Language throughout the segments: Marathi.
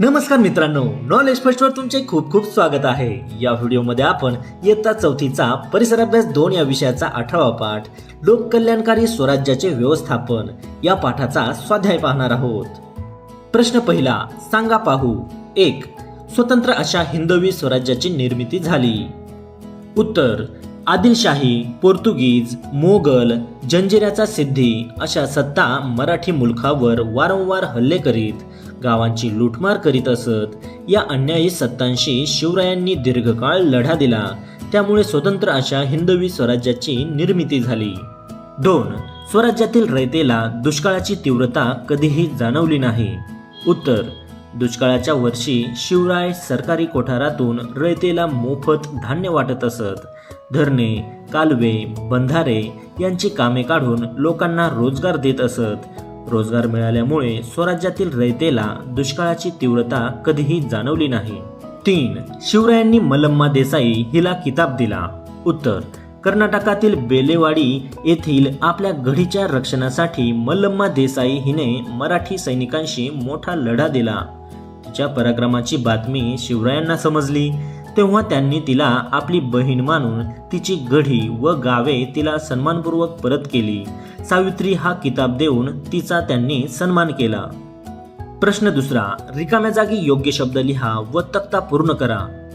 नमस्कार मित्रांनो नॉलेज फर्स्टवर तुमचे खूप खूप स्वागत आहे. या व्हिडिओमध्ये आपण इयत्ता चौथीचा परिसर अभ्यास दोन या विषयाचा आठवा पाठ लोककल्याणकारी स्वराज्याचे व्यवस्थापन या पाठाचा स्वाध्याय पाहणार आहोत. प्रश्न पहिला सांगा पाहू. एक स्वतंत्र अशा हिंदवी स्वराज्याची निर्मिती झाली. उत्तर आदिलशाही पोर्तुगीज मोगल जंजिऱ्याचा सिद्धी अशा सत्ता मराठी मुलखावर वारंवार हल्ले करीत गावांची लुटमार करीत असत. या अन्यायी सत्तांशी शिवरायांनी दीर्घकाळ लढा दिला. त्यामुळे स्वतंत्र अशा हिंदवी स्वराज्याची निर्मिती झाली. दोन स्वराज्यातील रयतेला दुष्काळाची तीव्रता कधीही जाणवली नाही. उत्तर दुष्काळाच्या वर्षी शिवराय सरकारी कोठारातून रयतेला मोफत धान्य वाटत असत. धरणे कालवे बंधारे यांची कामे काढून लोकांना रोजगार देत असत. रोजगार मिळाल्यामुळे स्वराज्यातील रयतेला दुष्काळाची तीव्रता कधीही जाणवली नाही. तीन शिवरायांनी मलम्मा देसाई हिला किताब दिला. उत्तर कर्नाटकातील बेलेवाडी येथील आपल्या गढीच्या रक्षणासाठी मल्लम्मा देसाई हिने मराठी सैनिकांशी मोठा लढा दिला. तिच्या पराक्रमाची बातमी शिवरायांना समजली. तेव्हा त्यांनी तिला आपली बहीण मानून तिची गढी व गावे तिला सन्मानपूर्वक परत केली. सावित्री हा किताब देऊन तिचा त्यांनी सन्मान केला. प्रश्न दुसरा रिकाम्या जागी योग्य शब्द लिहा व तक्ता पूर्ण करा.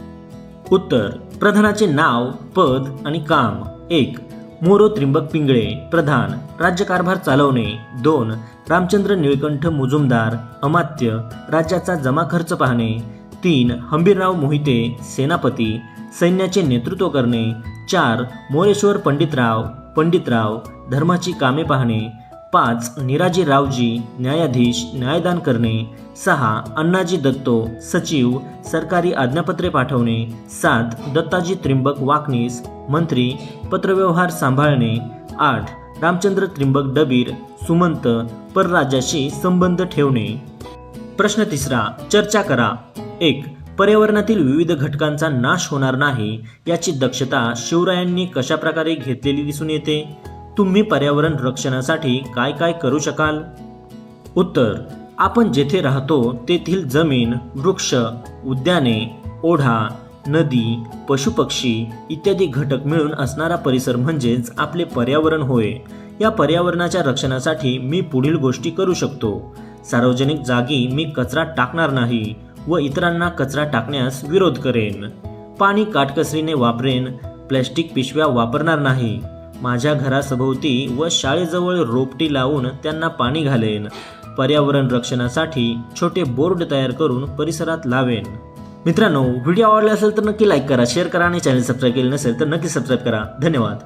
उत्तर प्रधानाचे नाव पद आणि काम. एक मोरो त्रिंबक पिंगळे. प्रधान राज्यकारभार चालवणे. दोन रामचंद्र निळकंठ मुजुमदार. अमात्य राज्याचा जमा खर्च पाहणे. तीन हंबीरराव मोहिते सेनापती सैन्याचे नेतृत्व करणे चार मोरेश्वर पंडितराव पंडितराव धर्माची कामे पाहणे पाच निराजी रावजी न्यायाधीश न्यायदान करणे सहा अण्णाजी दत्तो सचिव सरकारी आज्ञापत्रे पाठवणे सात दत्ताजी त्रिंबक वाकणीस मंत्री पत्रव्यवहार सांभाळणे आठ रामचंद्र त्रिंबक डबीर सुमंत परराज्याशी संबंध ठेवणे. प्रश्न तिसरा चर्चा करा. एक पर्यावरणातील विविध घटकांचा नाश होणार नाही याची दक्षता शिवरायांनी कशा प्रकारे घेतलेली दिसून येते? तुम्ही पर्यावरण रक्षणासाठी काय काय करू शकाल? उत्तर आपण जेथे राहतो तेथील जमीन वृक्ष उद्याने ओढा नदी पशुपक्षी इत्यादी घटक मिळून असणारा परिसर म्हणजेच आपले पर्यावरण होय. या पर्यावरणाच्या रक्षणासाठी मी पुढील गोष्टी करू शकतो. सार्वजनिक जागी मी कचरा टाकणार नाही. व इतरांना कचरा टाकण्यास विरोध करेन. पाणी काटकसरीने वापरेन. प्लॅस्टिक पिशव्या वापरणार नाही. माझ्या घरासभोवती व शाळेजवळ रोपटी लावून त्यांना पाणी घालेन. पर्यावरण रक्षणासाठी छोटे बोर्ड तयार करून परिसरात लावेन. मित्रांनो व्हिडिओ आवडला असेल तर नक्की लाईक करा शेअर करा आणि चॅनल सबस्क्राईब केले नसेल तर नक्की सबस्क्राईब करा. धन्यवाद.